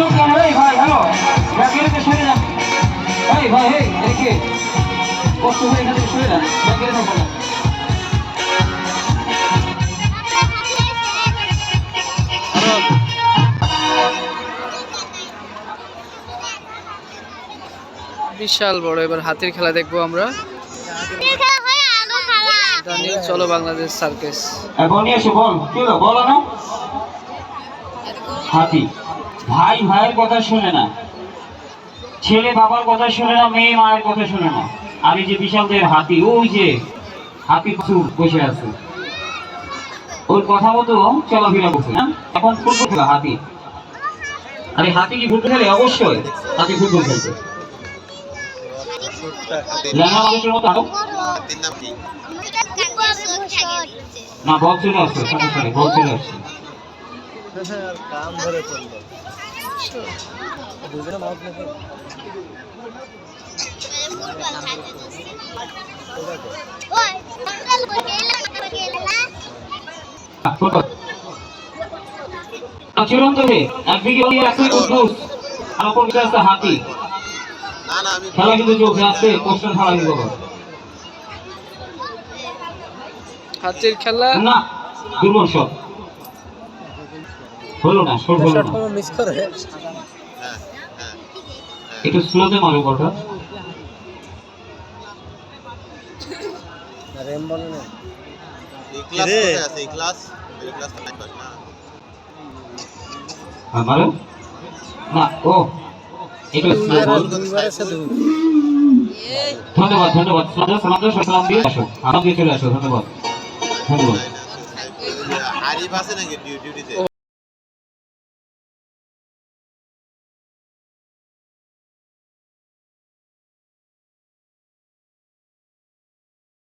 লোক কেন ভাই হ্যালো। ব্যাগের তো সরে যান। এই ভাই এদিকে কষ্ট করে এখান থেকে সরে যান। ব্যাগের তো বলেন বিশাল বড় এবার হাতির খেলা দেখব আমরা। চলো বাংলাদেশ সার্কেস। এখন এসে বল। কি বলো না হাতি। ভাই ভাইয়ের কথা শুনে না। ছেলে বাবার কথা শুনে না, মেয়ে মায়ের কথা শুনে না। আমি যে বিশাল দেহের হাতি, ওই যে হাতি বসে আছে। ওর কথা মতো চলাফেরা করছে না। এখন ফুটবল খেলা, হাতি। আরে হাতি কি ফুটবল খেলে? অবশ্যই, হাতি ফুটবল খেলছে। ল্যাংড়া মানুষের মতো আরও। না, বল চলে আসছে সমস্যা নেই বল চলে আসছে। চূড়ান্ত হে একদিকে ওই আছে কুদ্দুস আর অপর দিকে আছে হাতি। না না আমি খেলা কিন্তু চলছে আসছে পোস্টার খেলা হাতির খেলা? না দুর্বল শট। হলো না শট হলো না মিস করে হ্যাঁ হ্যাঁ একটু স্লোতে মারো বলটা এই ক্লাস কোথায় আছে ক্লাস ক্লাস নাই পাস না হ্যাঁ না ও একটু স্লো বল ধন্যবাদ ধন্যবাদ সালাম সালাম সালাম দিয়ে আসো আরাম দিয়ে চলে আসো ধন্যবাদ ধন্যবাদ আরিফ আছে নাকি ডিউটিতে